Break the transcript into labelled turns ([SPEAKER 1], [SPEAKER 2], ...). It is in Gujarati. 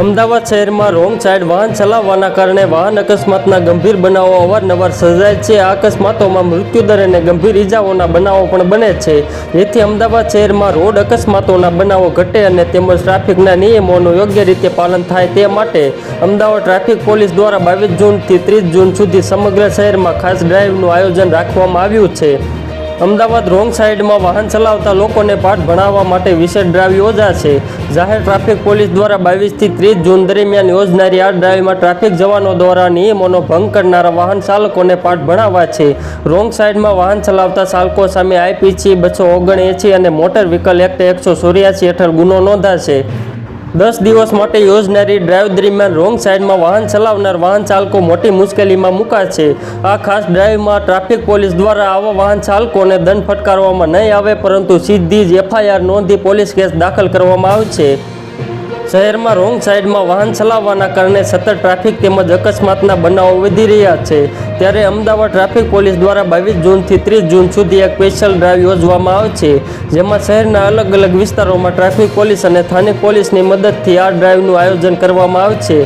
[SPEAKER 1] અમદાવાદ શહેરમાં રોંગ સાઈડ વાહન ચલાવવાના કારણે વાહન અકસ્માતના ગંભીર બનાવો અવારનવાર સર્જાય છે. આ અકસ્માતોમાં મૃત્યુદર અને ગંભીર ઇજાઓના બનાવો પણ બને છે. જેથી અમદાવાદ શહેરમાં રોડ અકસ્માતોના બનાવો ઘટે અને તેમજ ટ્રાફિકના નિયમોનું યોગ્ય રીતે પાલન થાય તે માટે અમદાવાદ ટ્રાફિક પોલીસ દ્વારા બાવીસ જૂનથી ત્રીસ જૂન સુધી સમગ્ર શહેરમાં ખાસ ડ્રાઇવનું આયોજન રાખવામાં આવ્યું છે. અમદાવાદ રોંગ સાઈડમાં વાહન ચલાવતા લોકોને પાઠ ભણાવવા માટે વિશેષ ડ્રાઈવ યોજાશે જાહેર ટ્રાફિક પોલીસ દ્વારા બાવીસથી ત્રીસ જૂન દરમિયાન યોજનારી આ ડ્રાઈવમાં ટ્રાફિક જવાનો દ્વારા નિયમોનો ભંગ કરનારા વાહન ચાલકોને પાઠ ભણાવવા છે. રોંગ સાઈડમાં વાહન ચલાવતા ચાલકો સામે આઈપીસી બસો ઓગણએંસી અને મોટર વ્હીકલ એક્ટ એકસો ચોર્યાસી હેઠળ ગુનો નોંધાશે દસ દિવસ માટે યોજનારી ડ્રાઈવ દરમિયાન રોંગ સાઈડમાં વાહન ચલાવનાર વાહન ચાલકો મોટી મુશ્કેલીમાં મુકાશે આ ખાસ ડ્રાઈવમાં ટ્રાફિક પોલીસ દ્વારા આવા વાહન ચાલકોને દંડ ફટકારવામાં નહીં આવે, પરંતુ સીધી જ એફઆઈઆર નોંધી પોલીસ કેસ દાખલ કરવામાં આવશે શહેરમાં રોંગ સાઈડમાં વાહન ચલાવવાના કારણે સતત ટ્રાફિક તેમજ અકસ્માતના બનાવો વધી રહ્યા છે. ત્યારે અમદાવાદ ટ્રાફિક પોલીસ દ્વારા બાવીસ જૂનથી ત્રીસ જૂન સુધી એક સ્પેશિયલ ડ્રાઈવ યોજવામાં આવે છે, જેમાં શહેરના અલગ અલગ વિસ્તારોમાં ટ્રાફિક પોલીસ અને સ્થાનિક પોલીસની મદદથી આ ડ્રાઈવનું આયોજન કરવામાં આવશે